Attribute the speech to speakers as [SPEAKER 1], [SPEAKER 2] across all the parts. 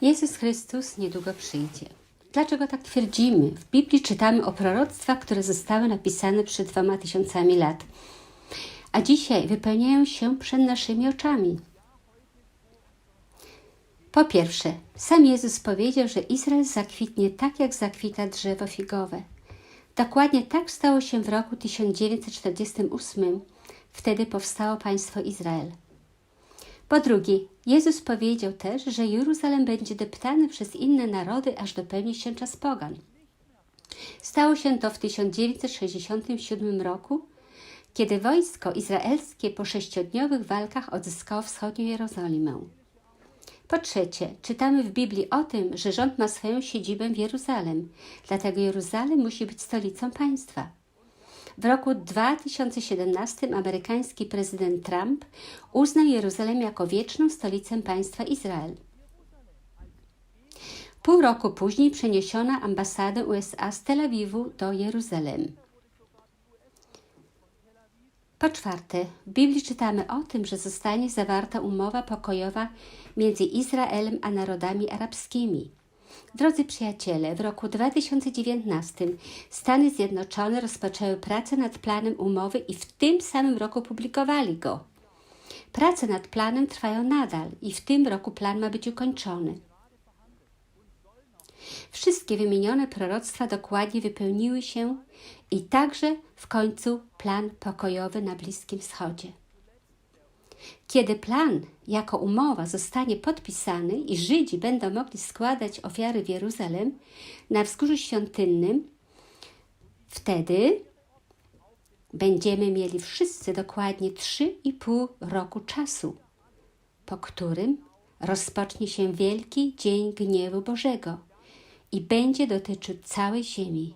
[SPEAKER 1] Jezus Chrystus niedługo przyjdzie. Dlaczego tak twierdzimy? W Biblii czytamy o proroctwach, które zostały napisane przed dwoma tysiącami lat, a dzisiaj wypełniają się przed naszymi oczami. Po pierwsze, sam Jezus powiedział, że Izrael zakwitnie tak, jak zakwita drzewo figowe. Dokładnie tak stało się w roku 1948. Wtedy powstało państwo Izrael. Po drugie, Jezus powiedział też, że Jeruzalem będzie deptany przez inne narody, aż dopełni się czas pogan. Stało się to w 1967 roku, kiedy wojsko izraelskie po sześciodniowych walkach odzyskało wschodnią Jerozolimę. Po trzecie, czytamy w Biblii o tym, że rząd ma swoją siedzibę w Jeruzalem, dlatego Jeruzalem musi być stolicą państwa. W roku 2017 amerykański prezydent Trump uznał Jeruzalem jako wieczną stolicę państwa Izrael. Pół roku później przeniesiono ambasadę USA z Tel Awiwu do Jeruzalem. Po czwarte, w Biblii czytamy o tym, że zostanie zawarta umowa pokojowa między Izraelem a narodami arabskimi. Drodzy przyjaciele, w roku 2019 Stany Zjednoczone rozpoczęły pracę nad planem umowy i w tym samym roku publikowali go. Prace nad planem trwają nadal i w tym roku plan ma być ukończony. Wszystkie wymienione proroctwa dokładnie wypełniły się i także w końcu plan pokojowy na Bliskim Wschodzie. Kiedy plan jako umowa zostanie podpisany i Żydzi będą mogli składać ofiary w Jeruzalem na wzgórzu świątynnym, wtedy będziemy mieli wszyscy dokładnie 3,5 roku czasu, po którym rozpocznie się wielki dzień gniewu Bożego i będzie dotyczył całej ziemi.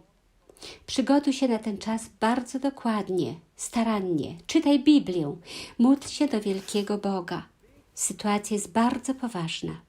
[SPEAKER 1] Przygotuj się na ten czas bardzo dokładnie, starannie. Czytaj Biblię, módl się do wielkiego Boga. Sytuacja jest bardzo poważna.